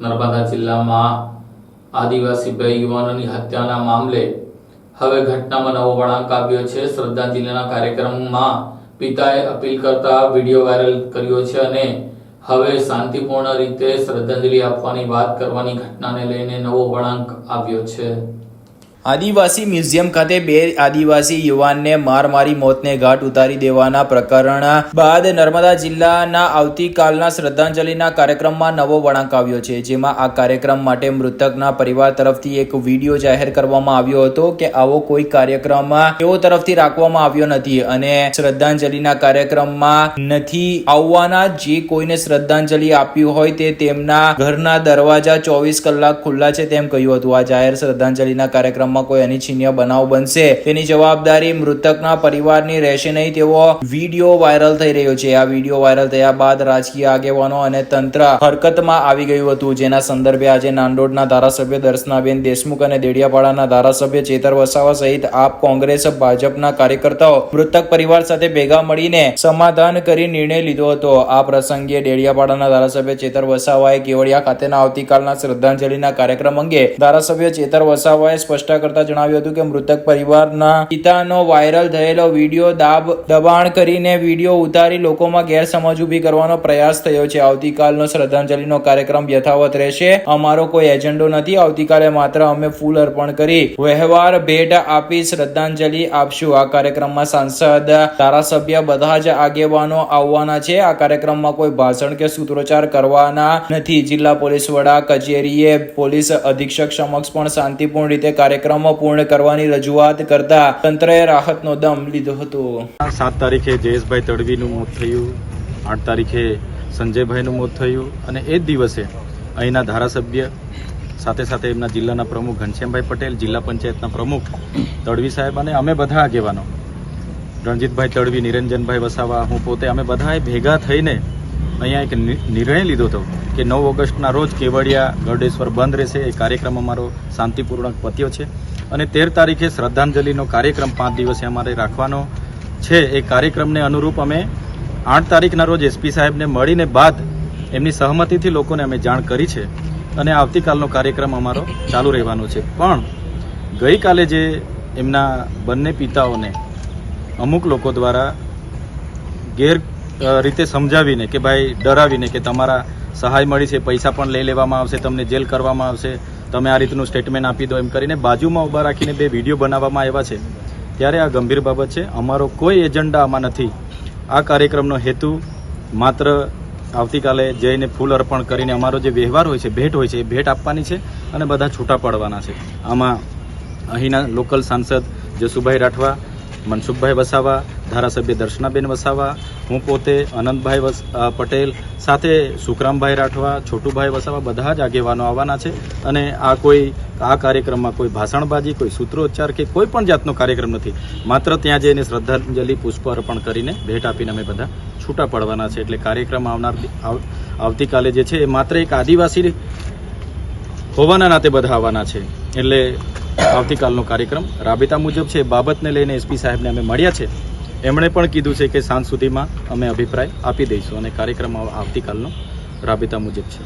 નર્મદા જિલ્લામાં આદિવાસી બે યુવાનોની હત્યાના મામલે હવે ઘટનામાં નવો વળાંક આવ્યો છે. શ્રદ્ધાંજલિના કાર્યક્રમમાં પિતાએ અપીલ કરતા વીડિયો વાયરલ કર્યો છે અને હવે શાંતિપૂર્ણ રીતે શ્રદ્ધાંજલિ આપવાની વાત કરવાની ઘટનાને લઈને નવો વળાંક આવ્યો છે. આદિવાસી મ્યુઝિયમ ખાતે બે આદિવાસી યુવાનને માર મારી મોતને ઘાટ ઉતારી દેવાના પ્રકરણ બાદ નર્મદા જિલ્લાના આવતીકાલના શ્રદ્ધાંજલિના કાર્યક્રમમાં નવો વળાંક આવ્યો છે, જેમાં આ કાર્યક્રમ માટે મૃતકના પરિવાર તરફથી એક વીડિયો જાહેર કરવામાં આવ્યો હતો કે આવો કોઈ કાર્યક્રમ તેઓ તરફથી રાખવામાં આવ્યો નથી અને શ્રદ્ધાંજલિના કાર્યક્રમમાં નથી આવવાના. જે કોઈને શ્રદ્ધાંજલિ આપ્યું હોય તે તેમના ઘરના દરવાજા ચોવીસ કલાક ખુલ્લા છે તેમ કહ્યું હતું. આ જાહેર શ્રદ્ધાંજલિના કાર્યક્રમમાં કોઈ અનિચ્છનીય બનાવ બનશે. તેની જવાબદારી મૃતકના પરિવારની રહેશે નહીં તેવો વીડિયો વાયરલ થઈ રહ્યો છે. આ વીડિયો વાયરલ થયા બાદ રાજકીય આગેવાનો અને તંત્ર હરકતમાં આવી ગયું હતું. જેના સંદર્ભે આજે નાંદોડના ધારાસભ્ય દર્શનાબેન દેશમુખ અને દેડિયાપાડાના ધારાસભ્ય ચેતર વસાવા સહિત આપ કોંગ્રેસ, ભાજપના કાર્યકર્તાઓ મૃતક પરિવાર સાથે ભેગા મળીને સમાધાન કરી નિર્ણય લીધો હતો. આ પ્રસંગે ડેડિયાપાડાના ધારાસભ્ય ચેતર વસાવાએ કેવડિયા ખાતેના આવતીકાલના શ્રદ્ધાંજલિના કાર્યક્રમ અંગે ધારાસભ્ય ચેતર વસાવાએ સ્પષ્ટતા કરતા જણાવ્યું હતું કે મૃતક પરિવારના પિતાનો વાયરલ થયેલો વીડિયો દાબ દબાણ કરીને વીડિયો ઉતારી લોકોમાં ગેરસમજ ઊભી કરવાનો પ્રયાસ થયો છે. આવતીકાલનો શ્રદ્ધાંજલિનો કાર્યક્રમ યથાવત રહેશે. અમારો કોઈ એજન્ડો નથી. આવતીકાલે માત્ર અમે ફૂલ અર્પણ કરી વ્યવહાર ભેટ આપી શ્રદ્ધાંજલિ આપશું. આ કાર્યક્રમમાં સાંસદ, ધારાસભ્ય બધા જ આગેવાનો આવવાના છે. આ કાર્યક્રમમાં કોઈ ભાષણ કે સૂત્રોચ્ચાર કરવાના નથી. જિલ્લા પોલીસ વડા, કચેરીએ પોલીસ અધિક્ષક સમક્ષ પણ શાંતિપૂર્ણ રીતે કાર્યક્રમ પૂર્ણ કરવાની રજૂઆત કરતા તંત્રએ રાહતનો દમ લીધો હતો. સાત તારીખે જયેશભાઈ તડવીનું મોત થયું, આઠ તારીખે સંજયભાઈનું મોત થયું અને એ જ દિવસે અહીંના ધારાસભ્ય, સાથે સાથે એમના જિલ્લાના પ્રમુખ ઘનશ્યામભાઈ પટેલ, જિલ્લા પંચાયતના પ્રમુખ તડવી સાહેબ અને અમે બધા આગેવાનો. રણજીતભાઈ તડવી, નિરંજનભાઈ વસાવા, હું પોતે, અમે બધાએ ભેગા થઈને અહીંયા એક નિર્ણય લીધો હતો કે નવ ઓગસ્ટના રોજ કેવડિયા ગરડેશ્વર બંધ રહેશે. એ કાર્યક્રમ અમારો શાંતિપૂર્વક પત્યો છે. અને તેર તારીખે શ્રદ્ધાંજલિનો કાર્યક્રમ પાંચ દિવસે અમારે રાખવાનો છે. એ કાર્યક્રમને અનુરૂપ અમે આઠ તારીખના રોજ એસપી સાહેબને મળીને બાદ એમની સહમતિથી લોકોને અમે જાણ કરી છે અને આવતીકાલનો કાર્યક્રમ અમારો ચાલુ રહેવાનો છે. પણ ગઈકાલે જે એમના બંને પિતાઓને અમુક લોકો દ્વારા ગેર રીતે સમજાવીને કે ભાઈ ડરાવીને કે તમારા સહાય મળી છે, પૈસા પણ લઈ લેવામાં આવશે, તમને જેલ કરવામાં આવશે, તમે આ રીતનું સ્ટેટમેન્ટ આપી દો એમ કરીને બાજુમાં ઊભા રાખીને બે વીડિયો બનાવવામાં આવ્યા છે. ત્યારે આ ગંભીર બાબત છે, અમારો કોઈ એજન્ડા આમાં નથી. આ કાર્યક્રમનો હેતુ માત્ર આવતીકાલે જઈને ફૂલ અર્પણ કરીને અમારો જે વ્યવહાર હોય છે, ભેટ હોય છે, એ ભેટ આપવાની છે અને બધા છૂટા પાડવાના છે. આમાં અહીંના લોકલ સાંસદ જસુભાઈ રાઠવા, મનસુખભાઈ વસાવા ધારાસભ્ય દર્શનાબેન વસાવા, હું પોતે, અનંતભાઈ પટેલ, સાથે સુખરામભાઈ રાઠવા, છોટુભાઈ વસાવા બધા જ આગેવાનો આવવાના છે. અને આ કોઈ, આ કાર્યક્રમમાં કોઈ ભાષણબાજી, કોઈ સૂત્રોચ્ચાર કે કોઈ પણ જાતનો કાર્યક્રમ નથી. માત્ર ત્યાં જઈને શ્રદ્ધાંજલિ, પુષ્પ અર્પણ કરીને ભેટ આપીને અમે બધા છૂટા પડવાના છે. એટલે કાર્યક્રમ આવનાર આવતીકાલે જે છે એ માત્ર એક આદિવાસી હોવાના નાતે બધા આવવાના છે. એટલે આવતીકાલનો કાર્યક્રમ રાબેતા મુજબ છે. બાબતને લઈને એસપી સાહેબને અમે મળ્યા છે. એમણે પણ કીધું છે કે સાંજ સુધીમાં અમે અભિપ્રાય આપી દઈશું અને કાર્યક્રમ આવતીકાલનો રાબેતા મુજબ છે.